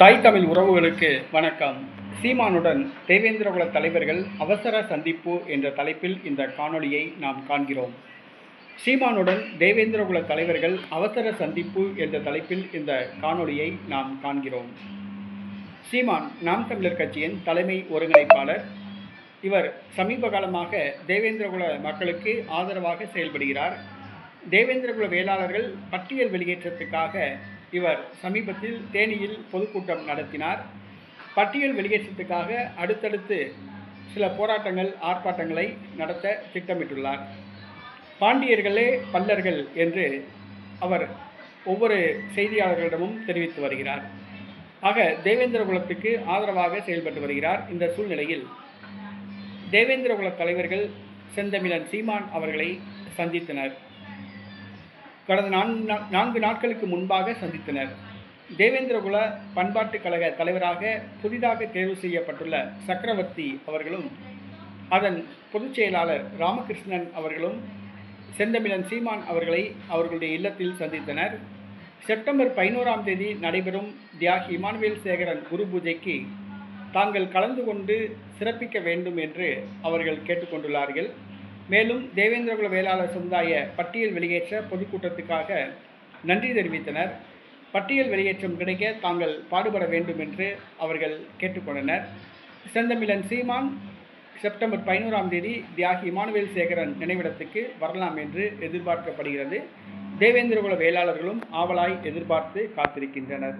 தாய் தமிழ் உறவுகளுக்கு வணக்கம். சீமானுடன் தேவேந்திரகுல தலைவர்கள் அவசர சந்திப்பு என்ற தலைப்பில் இந்த காணொளியை நாம் காண்கிறோம். சீமானுடன் தேவேந்திரகுல தலைவர்கள் அவசர சந்திப்பு என்ற தலைப்பில் இந்த காணொளியை நாம் காண்கிறோம். சீமான் நாம் தமிழர் கட்சியின் தலைமை ஒருங்கிணைப்பாளர். இவர் சமீப காலமாக தேவேந்திரகுல மக்களுக்கு ஆதரவாக செயல்படுகிறார். தேவேந்திரகுல வேளாளர்கள் பட்டியல் வெளியேற்றத்துக்காக இவர் சமீபத்தில் தேனியில் பொதுக்கூட்டம் நடத்தினார். பட்டியல் வெளியேற்றத்துக்காக அடுத்தடுத்து சில போராட்டங்கள் ஆர்ப்பாட்டங்களை நடத்த திட்டமிட்டுள்ளார். பாண்டியர்களே பல்லர்கள் என்று அவர் ஒவ்வொரு செய்தியாளர்களிடமும் தெரிவித்து வருகிறார். ஆக தேவேந்திர குலத்துக்கு ஆதரவாக செயல்பட்டு வருகிறார் இந்த சூழ்நிலையில். தேவேந்திர குல தலைவர்கள் செந்தமிழன் சீமான் அவர்களை சந்தித்தனர். கடந்த நான்கு நா- நான்கு நாட்களுக்கு முன்பாக சந்தித்தனர். தேவேந்திரகுல பண்பாட்டுக் கழக தலைவராக புதிதாக தேர்வு செய்யப்பட்டுள்ள சக்கரவர்த்தி அவர்களும் அதன் பொதுச் செயலாளர் ராமகிருஷ்ணன் அவர்களும் செந்தமிழன் சீமான் அவர்களை அவர்களுடைய இல்லத்தில் சந்தித்தனர். செப்டம்பர் பதினோராம் தேதி நடைபெறும் தியாகி இமானுவேல் சேகரன் குரு பூஜைக்கு தாங்கள் கலந்து கொண்டு சிறப்பிக்க வேண்டும் என்று அவர்கள் கேட்டுக்கொண்டுள்ளார்கள். மேலும் தேவேந்திரகுல வேளாளர் சமுதாய பட்டியல் வெளியேற்ற பொதுக்கூட்டத்துக்காக நன்றி தெரிவித்தனர். பட்டியல் வெளியேற்றம் கிடைக்க தாங்கள் பாடுபட வேண்டும் என்று அவர்கள் கேட்டுக்கொண்டனர். செந்தமிழன் சீமான் செப்டம்பர் பதினோராம் தேதி தியாகி இமானுவேல் சேகரன் நினைவிடத்துக்கு வரலாம் என்று எதிர்பார்க்கப்படுகிறது. தேவேந்திரகுல வேளாளர்களும் ஆவலாய் எதிர்பார்த்து காத்திருக்கின்றனர்.